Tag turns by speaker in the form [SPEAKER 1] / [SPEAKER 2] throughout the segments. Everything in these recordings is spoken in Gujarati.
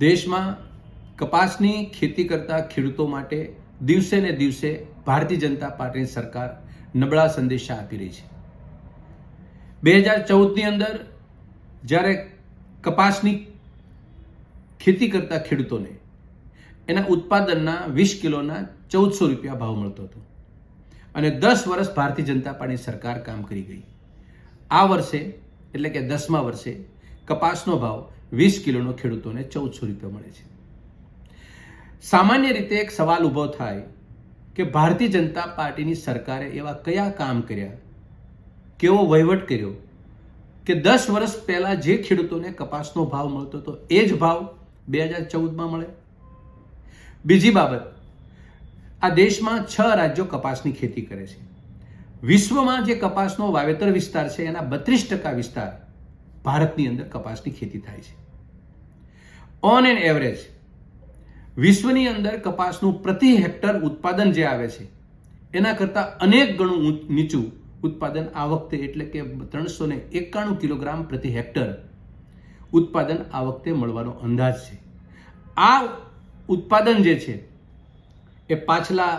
[SPEAKER 1] દેશમાં કપાસની ખેતી કરતા ખેડૂતો માટે દિવસે ને દિવસે ભારતીય જનતા પાર્ટીની સરકાર નબળા સંદેશા આપી રહી છે. બે હજાર ચૌદની અંદર જ્યારે કપાસની ખેતી કરતા ખેડૂતોને એના ઉત્પાદનના વીસ કિલોના ચૌદસો રૂપિયા ભાવ મળતો હતો અને દસ વર્ષ ભારતીય જનતા પાર્ટી સરકાર કામ કરી ગઈ. આ વર્ષે, એટલે કે દસમા વર્ષે, કપાસનો ભાવ વીસ કિલોનો ખેડૂતોને ચૌદસો રૂપિયા મળે છે. સામાન્ય રીતે એક સવાલ ઊભો થાય કે ભારતીય જનતા પાર્ટીની સરકારે એવા કયા કામ કર્યા? કેવો વહીવટ કર્યો? કે દસ વર્ષ પહેલાં જે ખેડૂતોને કપાસનો ભાવ મળતો હતો એ જ ભાવ બે હજાર ચૌદમાં મળે? બીજી બાબત, આ દેશમાં છ રાજ્યો કપાસની ખેતી કરે છે. વિશ્વમાં જે કપાસનો વાવેતર વિસ્તાર છે એના બત્રીસ ટકા વિસ્તાર ભારતની અંદર કપાસની ખેતી થાય છે. ઓન એન એવરેજ વિશ્વની અંદર કપાસનું પ્રતિ હેક્ટર ઉત્પાદન જે આવે છે, એના કરતાં અનેક ગણું નીચું ઉત્પાદન આ વખતે એટલે કે ત્રણસો ને એકાણું કિલોગ્રામ પ્રતિ હેક્ટર ઉત્પાદન આ વખતે મળવાનો અંદાજ છે. આ ઉત્પાદન જે છે, એ પાછલા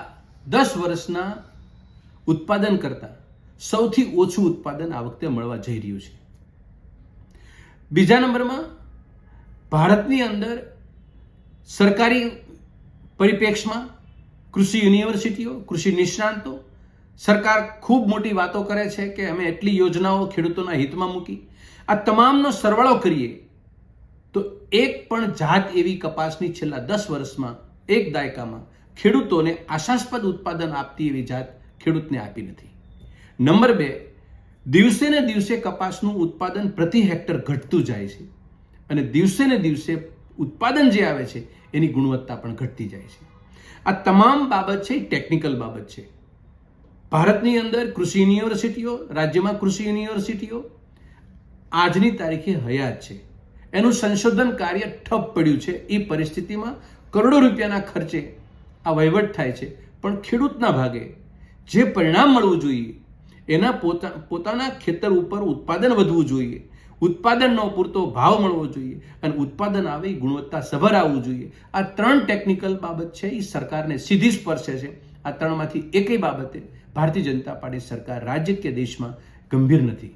[SPEAKER 1] દસ વર્ષના ઉત્પાદન કરતાં સૌથી ઓછું ઉત્પાદન આ વખતે મળવા જઈ રહ્યું છે. બીજા નંબરમાં ભારતની અંદર સરકારી પરિપ્રેક્ષમાં કૃષિ યુનિવર્સિટીઓ, કૃષિ નિષ્ણાંતો, સરકાર ખૂબ મોટી વાતો કરે છે કે અમે એટલી યોજનાઓ ખેડૂતોના હિતમાં મૂકી. આ તમામનો સરવાળો કરીએ તો એક પણ જાત એવી કપાસની છેલ્લા દસ વર્ષમાં એક દાયકામાં ખેડૂતોને આશાસ્પદ ઉત્પાદન આપતી એવી જાત ખેડૂતને આપી નથી. નંબર બે દિવસે ને દિવસે કપાસનું ઉત્પાદન પ્રતિ હેક્ટર ઘટતું જાય છે. અને દિવસે ને દિવસે ઉત્પાદન જે આવે છે, એની ગુણવત્તા પણ ઘટતી જાય છે. આ તમામ બાબત છે, એ ટેકનિકલ બાબત છે. ભારતની અંદર કૃષિ યુનિવર્સિટીઓ, રાજ્યમાં કૃષિ યુનિવર્સિટીઓ, આજની તારીખે હયાત છે. એનું સંશોધન કાર્ય ઠપ પડ્યું છે. એ પરિસ્થિતિમાં કરોડો રૂપિયાના ખર્ચે આ વહીવટ થાય છે. પણ ખેડૂતના ભાગે જે પરિણામ મળવું જોઈએ એના પોતા, પોતાના ખેતર ઉપર ઉત્પાદન વધવું જોઈએ. ઉત્પાદનનો પૂરતો ભાવ મળવો જોઈએ અને ઉત્પાદન આવે, ગુણવત્તા સભર આવવું જોઈએ. આ ત્રણ ટેકનિકલ બાબત છે એ સરકારને સીધી સ્પર્શે છે. આ ત્રણમાંથી એકેય બાબતે ભારતીય જનતા પાર્ટી સરકાર રાજ્ય કે દેશમાં ગંભીર નથી.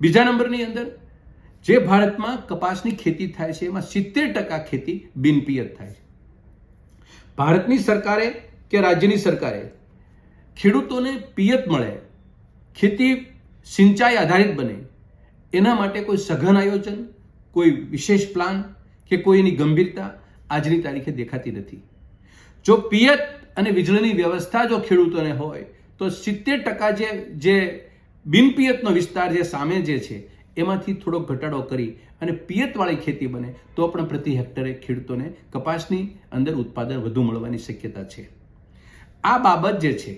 [SPEAKER 1] બીજા નંબરની અંદર, જે ભારતમાં કપાસની ખેતી થાય છે, એમાં સિત્તેર ટકા ખેતી બિનપિયત થાય છે. ભારતની સરકારે કે રાજ્યની સરકારે ખેડૂતોને પિયત મળે ખેતી સિંચાઈ આધારિત બને. એના માટે કોઈ સઘન આયોજન, કોઈ વિશેષ પ્લાન કે કોઈ એની ગંભીરતા આજની તારીખે દેખાતી નથી. જો પિયત અને વીજળીની વ્યવસ્થા જો ખેડૂતોને હોય, તો સિત્તેર ટકા જે જે બિનપિયતનો વિસ્તાર જે સામે જે છે, એમાંથી થોડો ઘટાડો કરી અને પિયતવાળી ખેતી બને, તો પણ પ્રતિ હેક્ટરે ખેડૂતોને કપાસની અંદર ઉત્પાદન વધુ મળવાની શક્યતા છે. આ બાબત જે છે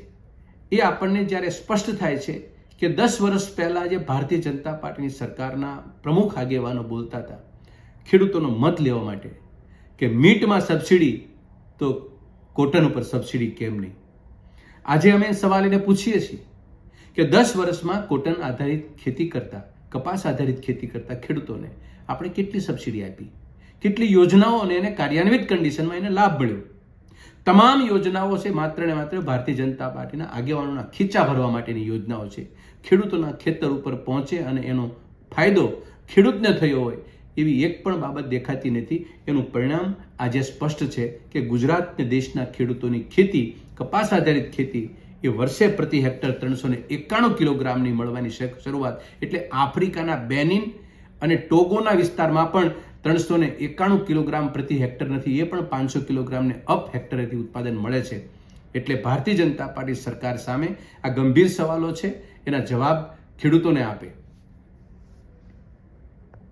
[SPEAKER 1] એ આપણને જ્યારે સ્પષ્ટ થાય છે કે દસ વર્ષ પહેલાં જે ભારતીય જનતા પાર્ટીની સરકારના પ્રમુખ આગેવાનો બોલતા હતા, ખેડૂતોનો મત લેવા માટે કે મીટમાં સબસિડી, તો કોટન ઉપર સબસિડી કેમ નહીં? આજે અમે સવાલ એને પૂછીએ છીએ કે દસ વર્ષમાં કોટન આધારિત ખેતી કરતા, કપાસ આધારિત ખેતી કરતા ખેડૂતોને આપણે કેટલી સબસિડી આપી? કેટલી યોજનાઓ અને એને કાર્યાન્વિત કન્ડિશનમાં એને લાભ મળ્યો? તમામ યોજનાઓ છે, માત્ર ને માત્ર ભારતીય જનતા પાર્ટીના આગેવાનોના ખીચા ભરવા માટેની યોજનાઓ છે. ખેડૂતોના ખેતર ઉપર પહોંચે અને એનો ફાયદો ખેડૂતને થયો હોય, એવી એક પણ બાબત દેખાતી નથી. એનું પરિણામ આજે સ્પષ્ટ છે કે ગુજરાતને દેશના ખેડૂતોની ખેતી, કપાસ આધારિત ખેતી, એ વર્ષે પ્રતિ હેક્ટર ત્રણસો ને એકાણું કિલોગ્રામની મળવાની શરૂઆત એટલે આફ્રિકાના બેનિન અને ટોગોના વિસ્તારમાં પણ ત્રણસો ને એકાણું કિલોગ્રામ પ્રતિ હેક્ટર નથી, એ પણ પાંચસો કિલોગ્રામને અપ હેક્ટરેથી ઉત્પાદન મળે છે. એટલે ભારતીય જનતા પાર્ટી સરકાર સામે આ ગંભીર સવાલો છે, એના જવાબ ખેડૂતોને આપે.